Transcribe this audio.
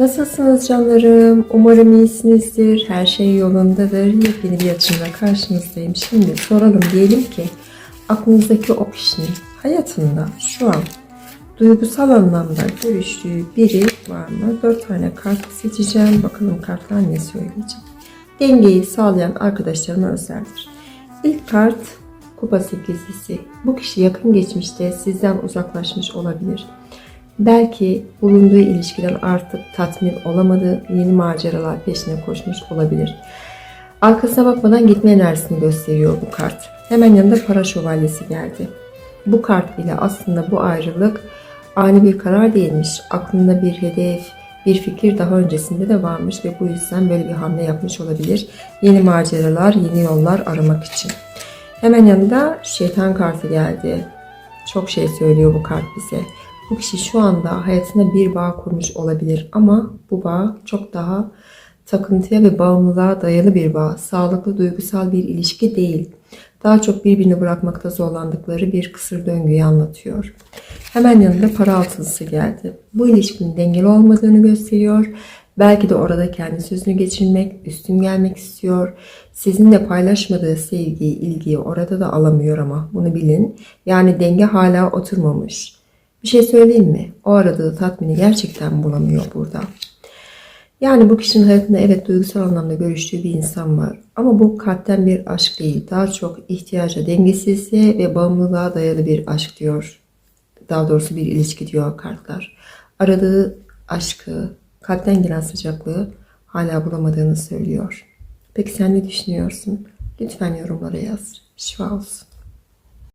Nasılsınız canlarım? Umarım iyisinizdir. Her şey yolundadır. Yepyeni bir açımla karşınızdayım. Şimdi soralım diyelim ki aklınızdaki o kişinin hayatında şu an duygusal anlamda görüştüğü biri var mı? Dört tane kart seçeceğim. Bakalım kartlar ne söyleyecek. Dengeyi sağlayan arkadaşlarıma özeldir. İlk kart kupa sekizlisi. Bu kişi yakın geçmişte sizden uzaklaşmış olabilir. Belki bulunduğu ilişkiden artık tatmin olamadı, yeni maceralar peşine koşmuş olabilir. Arkasına bakmadan gitme enerjisini gösteriyor bu kart. Hemen yanında para şövalyesi geldi. Bu kart ile aslında bu ayrılık ani bir karar değilmiş. Aklında bir hedef, bir fikir daha öncesinde de varmış ve bu yüzden böyle bir hamle yapmış olabilir. Yeni maceralar, yeni yollar aramak için. Hemen yanında şeytan kartı geldi. Çok şey söylüyor bu kart bize. Bu kişi şu anda hayatında bir bağ kurmuş olabilir ama bu bağ çok daha takıntıya ve bağımlılığa dayalı bir bağ. Sağlıklı duygusal bir ilişki değil. Daha çok birbirini bırakmakta zorlandıkları bir kısır döngüyü anlatıyor. Hemen yanında para altılısı geldi. Bu ilişkinin dengeli olmadığını gösteriyor. Belki de orada kendi sözünü geçirmek, üstün gelmek istiyor. Sizinle paylaşmadığı sevgiyi, ilgiyi orada da alamıyor ama bunu bilin. Yani denge hala oturmamış. Bir şey söyleyeyim mi? O aradığı tatmini gerçekten bulamıyor burada. Yani bu kişinin hayatında evet duygusal anlamda görüştüğü bir insan var. Ama bu kalpten bir aşk değil. Daha çok ihtiyaca, dengesizliğe ve bağımlılığa dayalı bir aşk diyor. Daha doğrusu bir ilişki diyor kartlar. Aradığı aşkı, kalpten gelen sıcaklığı hala bulamadığını söylüyor. Peki sen ne düşünüyorsun? Lütfen yorumlara yaz. Şifa olsun.